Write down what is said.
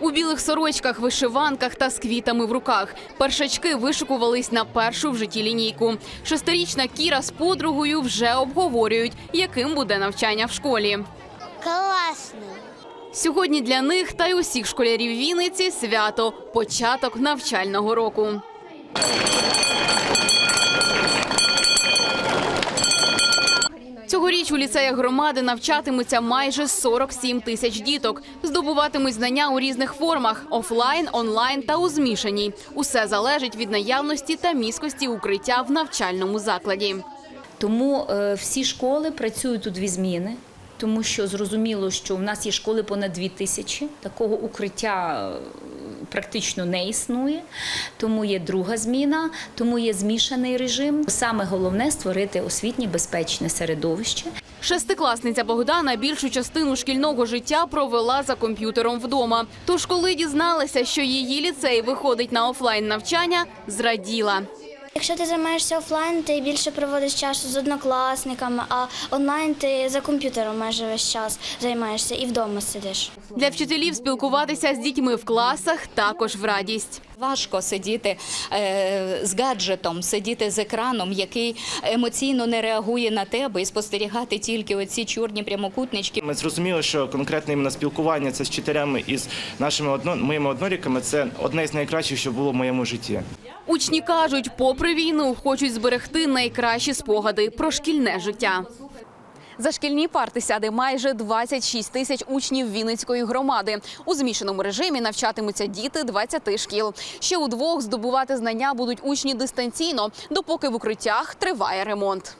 У білих сорочках, вишиванках та з квітами в руках. Першачки вишикувались на першу в житті лінійку. Шестирічна Кіра з подругою вже обговорюють, яким буде навчання в школі. Класно. Сьогодні для них та й усіх школярів Вінниці свято початок навчального року. Цьогоріч у ліцеях громади навчатимуться майже 47 тисяч діток. Здобуватимуть знання у різних формах офлайн, онлайн та у змішаній. Усе залежить від наявності та міськості укриття в навчальному закладі. Тому е, всі школи працюють у дві зміни, тому що зрозуміло, що в нас є школи понад дві тисячі. Такого укриття е, практично не існує. Тому є друга зміна, тому є змішаний режим. Саме головне створити освітнє безпечне середовище. Шестикласниця Богдана більшу частину шкільного життя провела за комп'ютером вдома. Тож, коли дізналася, що її ліцей виходить на офлайн навчання, зраділа. Якщо ти займаєшся офлайн, ти більше проводиш часу з однокласниками, а онлайн ти за комп'ютером майже весь час займаєшся і вдома сидиш. Для вчителів спілкуватися з дітьми в класах також в радість. Важко сидіти е, з гаджетом, сидіти з екраном, який емоційно не реагує на тебе, і спостерігати тільки оці чорні прямокутнички. Ми зрозуміли, що конкретне іменно спілкування це з вчителями і з нашими одно, моїми одноліками це одне з найкращих, що було в моєму житті. Учні кажуть, попри війну, хочуть зберегти найкращі спогади про шкільне життя. За шкільні парти сяде майже 26 тисяч учнів Вінницької громади. У змішаному режимі навчатимуться діти 20 шкіл. Ще у двох здобувати знання будуть учні дистанційно, допоки в укриттях триває ремонт.